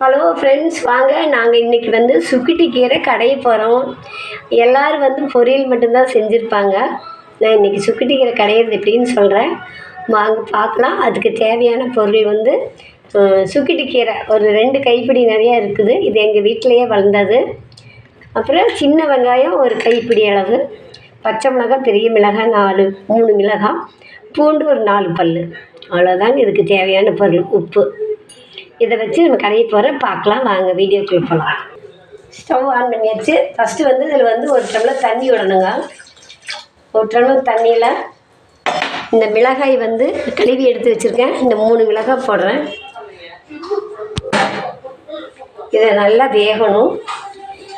Hello friends வாங்க நாங்கள் இன்றைக்கி வந்து சுக்கிட்டி கீரை கடைய போகிறோம் எல்லோரும் வந்து பொரியல் மட்டும்தான் செஞ்சுருப்பாங்க. நான் இன்றைக்கி சுக்கிட்டி கீரை கடையிறது எப்படின்னு சொல்கிறேன் வாங்க பார்க்கலாம். அதுக்கு தேவையான பொருள் வந்து சுக்கிட்டி கீரை. ஒரு ரெண்டு கைப்பிடி நிறையா இருக்குது. இது எங்கள் வீட்டிலையே வளர்ந்தது. அப்புறம் சின்ன வெங்காயம் ஒரு கைப்பிடி அளவு. பச்சை மிளகாய் பெரிய மிளகாய் நாலு மூணு மிளகாய். பூண்டு ஒரு நாலு பல் அவ்வளோதாங்க இதுக்கு தேவையான பொருள் உப்பு. இதை வச்சு நம்ம கடைய போகிறேன் பார்க்கலாம். வாங்க வீடியோக்குள்ள போகலாம் ஸ்டவ் ஆன் பண்ணியாச்சு. ஃபஸ்ட்டு வந்து இதில் வந்து ஒரு டம்ளர் தண்ணி விடணுங்க. ஒரு டம்ளர் தண்ணியில் இந்த மிளகாய் வந்து கழுவி எடுத்து வச்சுருக்கேன். இந்த மூணு மிளகாய் போடுறேன். இதை நல்லா வேகணும்.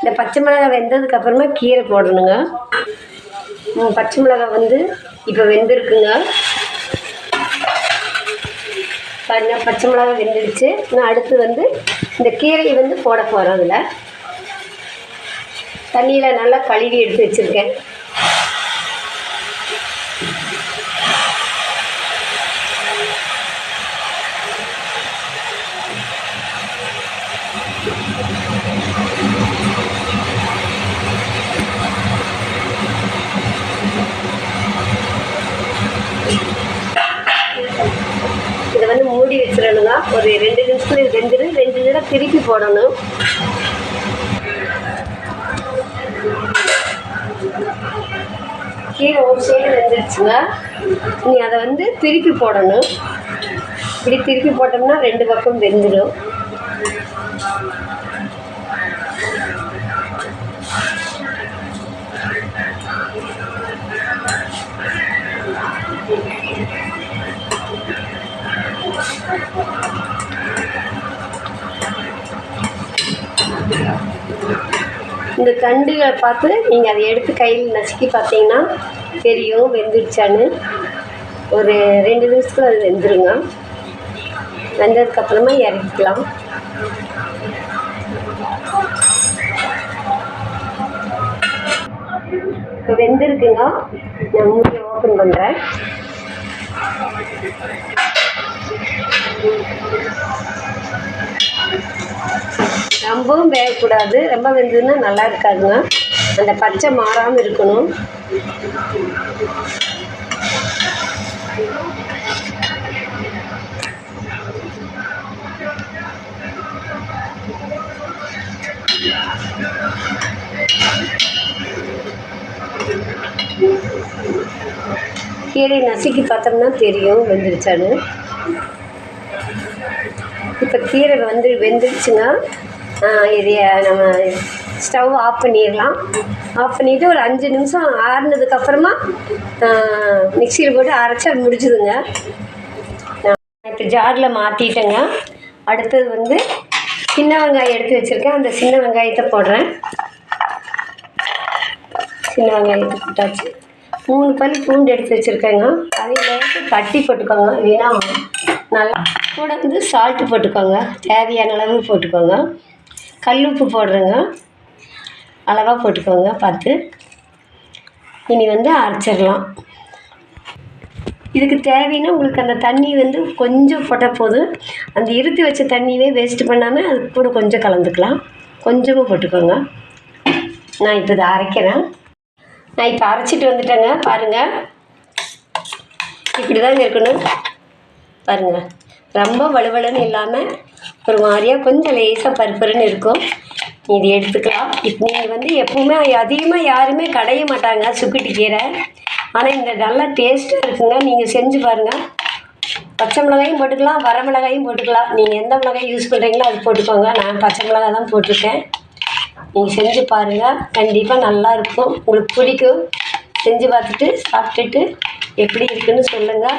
இந்த பச்சை மிளகாய் வெந்ததுக்கப்புறமா கீரை போடணுங்க. பச்சை மிளகாய் வந்து இப்போ வெந்திருக்குங்க. பாருங்க பச்சை மிளகாய் வெந்துடுச்சு. நான் அடுத்து வந்து இந்த கீரையை வந்து போட போகிறோம் அதில் தண்ணியில் நல்லா கழுவி எடுத்து வச்சுருக்கேன். வச்சிடணுங்க ஒரு ரெண்டு நிமிஷத்துல ரெண்டு ரெண்டு நிமிடம் திருப்பி போடணும். கீழே ஒரு சைடு வெந்துருச்சுங்க. நீ அதை வந்து திருப்பி போடணும். இப்படி திருப்பி போட்டோம்னா ரெண்டு பக்கம் வெந்துடும். இந்த தண்டுகளை பார்த்து நீங்கள் அதை எடுத்து கையில் நசுக்கி பார்த்தீங்கன்னா தெரியும் வெந்துடுச்சான்னு ஒரு ரெண்டு நிமிஷத்துக்கு அது வெந்துருங்க. வெந்ததுக்கப்புறமா இறக்கிக்கலாம். இப்போ வெந்திருக்குங்க. நான் மூடியை ஓப்பன் பண்ணுறேன் ரொம்பவும் வேகக்கூடாது. ரொம்ப வெந்ததுன்னா நல்லா இருக்காதுங்க அந்த பச்சை மாறாமல் இருக்கணும். கீழே நசுக்கி பார்த்தோம்னா தெரியும் வெந்துருச்சான்னு. இப்போ கீரை வந்து வெந்துருச்சுன்னா இதை நம்ம ஸ்டவ் ஆஃப் பண்ணிடலாம். ஆஃப் பண்ணிவிட்டு ஒரு அஞ்சு நிமிஷம் ஆறுனதுக்கப்புறமா மிக்சியில் போட்டு அரைச்சா முடிஞ்சுதுங்க. நான் இப்போ ஜாரில் மாற்றிட்டேங்க அடுத்தது வந்து சின்ன வெங்காயம் எடுத்து வச்சுருக்கேன். அந்த சின்ன வெங்காயத்தை போடுறேன். சின்ன வெங்காயத்தை போட்டாச்சு. மூணு பல் பூண்டு எடுத்து வச்சுருக்கேங்க. அதையும் தட்டி போட்டுக்கோங்க. வேணாம் நல்லா கூட வந்து சால்ட்டு போட்டுக்கோங்க. தேவையான அளவு போட்டுக்கோங்க. கல் உப்பு போடுறேங்க. அளவாக போட்டுக்கோங்க பார்த்து. இனி வந்து அரைச்சிடலாம். இதுக்கு தேவைன்னா உங்களுக்கு அந்த தண்ணி வந்து கொஞ்சம் போட்டால் போதும். அந்த இருத்து வச்ச தண்ணியவே வேஸ்ட் பண்ணாமல் அது கூட கொஞ்சம் கலந்துக்கலாம். கொஞ்சமாக போட்டுக்கோங்க. நான் இப்போ இதை அரைக்கிறேன். நான் இப்போ அரைச்சிட்டு வந்துட்டேங்க பாருங்கள் இப்படி தாங்க இருக்கணும். பாருங்கள் ரொம்ப வலுவலுன்னு இல்லாமல் ஒரு மாதிரியாக கொஞ்சம் லேசாக பருப்பருன்னு இருக்கும். இது எடுத்துக்கலாம். இப்போ நீங்கள் வந்து எப்பவுமே அதிகமாக யாருமே கடைய மாட்டாங்க சுக்கிட்டு கீரை. ஆனால் இந்த நல்லா டேஸ்ட்டாக இருக்குங்க. நீங்கள் செஞ்சு பாருங்கள் பச்சை மிளகாயும் போட்டுக்கலாம் வர மிளகாயும் போட்டுக்கலாம். நீங்கள் எந்த மிளகாய் யூஸ் பண்ணுறீங்களோ அது போட்டுக்கோங்க. நான் பச்சை மிளகாய் தான் போட்டிருக்கேன். நீங்கள் செஞ்சு பாருங்கள் கண்டிப்பாக நல்லாயிருக்கும் உங்களுக்கு பிடிக்கும். செஞ்சு பார்த்துட்டு சாப்பிட்டுட்டு எப்படி இருக்குன்னு சொல்லுங்கள்